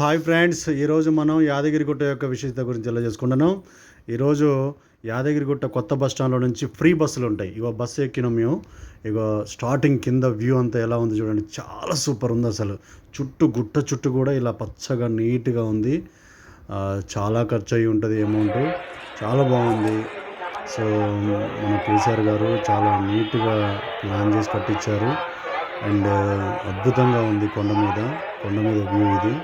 Hi friends ఈరోజు మనం యాదగిరిగుట్ట యొక్క విశేషత గురించి తెలియజేసుకుంటున్నాం ఈరోజు యాదగిరిగుట్ట కొత్త బస్ స్టాండ్లో నుంచి ఫ్రీ బస్సులు ఉంటాయి. ఇగో బస్సు ఎక్కినాం మేము. ఇగో స్టార్టింగ్ కింద వ్యూ అంతా ఎలా ఉంది చూడండి. చాలా సూపర్ ఉంది అసలు. చుట్టూ గుట్ట చుట్టూ కూడా ఇలా పచ్చగా నీట్గా ఉంది. చాలా ఖర్చు అయి ఉంటుంది అమౌంట్ చాలా బాగుంది. సో మన కేసీఆర్ గారు చాలా నీట్గా ప్లాన్ చేసి కట్టించారు. అండ్ అద్భుతంగా ఉంది కొండ మీద. కొండ మీద వ్యూ ఇది.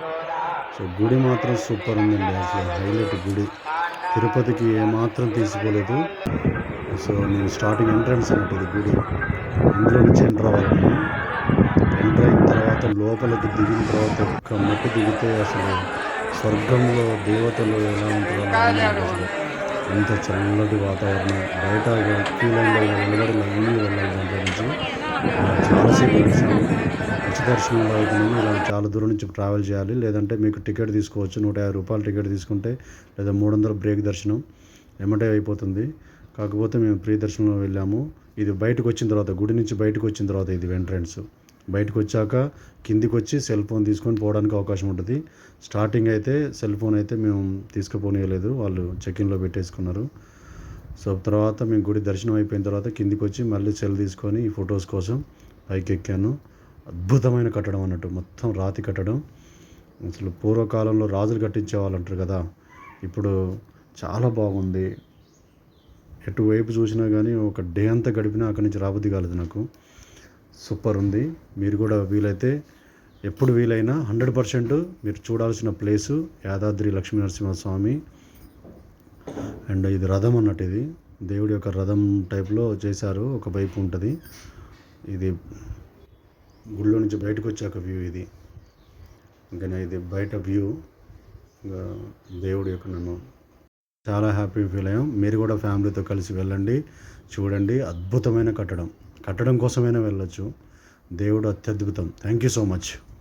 సో గుడి మాత్రం సూపర్ ఉందండి. అసలు హైలైట్ గుడి. తిరుపతికి ఏమాత్రం తీసుకోలేదు. సో నేను స్టార్టింగ్ ఎంట్రన్స్ అన్నట్టు ఇది గుడి. అందులో నుంచి ఎంటర్ అవ్వాలి. ఎంటర్ అయిన తర్వాత లోపలికి దిగిన తర్వాత ఒక్క మట్టి దిగితే అసలు స్వర్గంలో దేవతలు ఎలా ఉంటారో అసలు. ఎంత చల్లటి వాతావరణం. బయట క్యూ లైన్లో నిలబడి లైన్లో వెళ్ళాలి దాంట్లో నుంచి. చాలాసేపు దర్శనం దర్శనంలో ఇలా చాలా దూరం నుంచి ట్రావెల్ చేయాలి. లేదంటే మీకు టికెట్ తీసుకోవచ్చు. నూట యాభై రూపాయలు టికెట్ తీసుకుంటే లేదా మూడు వందల బ్రేక్ దర్శనం ఎమ్మటే అయిపోతుంది. కాకపోతే మేము ప్రీ దర్శనంలో వెళ్ళాము. ఇది బయటకు వచ్చిన తర్వాత గుడి నుంచి బయటకు వచ్చిన తర్వాత ఇది ఎంట్రన్స్ బయటకు వచ్చాక కిందికి వచ్చి సెల్ ఫోన్ తీసుకొని పోవడానికి అవకాశం ఉంటుంది. స్టార్టింగ్ అయితే సెల్ ఫోన్ అయితే మేము తీసుకుపోనీయలేదు. వాళ్ళు చెకిన్లో పెట్టేసుకున్నారు. సో తర్వాత మేము గుడి దర్శనం అయిపోయిన తర్వాత కిందికి వచ్చి మళ్ళీ సెల్ తీసుకొని ఈ ఫొటోస్ కోసం పైకి ఎక్కాను అద్భుతమైన కట్టడం అన్నట్టు మొత్తం రాతి కట్టడం. అసలు పూర్వకాలంలో రాజులు కట్టించే వాళ్ళు అంటారు కదా ఇప్పుడు చాలా బాగుంది. ఎటువైపు చూసినా కానీ ఒక డే అంతా గడిపినా అక్కడి నుంచి రాబుద్ది కాలేదు నాకు. సూపర్ ఉంది. మీరు కూడా వీలైతే ఎప్పుడు వీలైనా హండ్రెడ్ పర్సెంట్ మీరు చూడాల్సిన ప్లేసు యాదాద్రి లక్ష్మీనరసింహస్వామి అండ్ ఇది రథం అన్నట్టు ఇది. దేవుడి యొక్క రథం టైప్లో చేశారు. ఒక వైపు ఉంటుంది. ఇది గుళ్ళో నుంచి బయటకు వచ్చాక వ్యూ ఇది. ఇంకా ఇది బయట వ్యూ. ఇంకా దేవుడి యొక్క నన్ను చాలా హ్యాపీ ఫీల్ అయ్యాం. మీరు కూడా ఫ్యామిలీతో కలిసి వెళ్ళండి చూడండి. అద్భుతమైన కట్టడం. కట్టడం కోసమైనా వెళ్ళొచ్చు. దేవుడు అత్యద్భుతం. Thank you so much.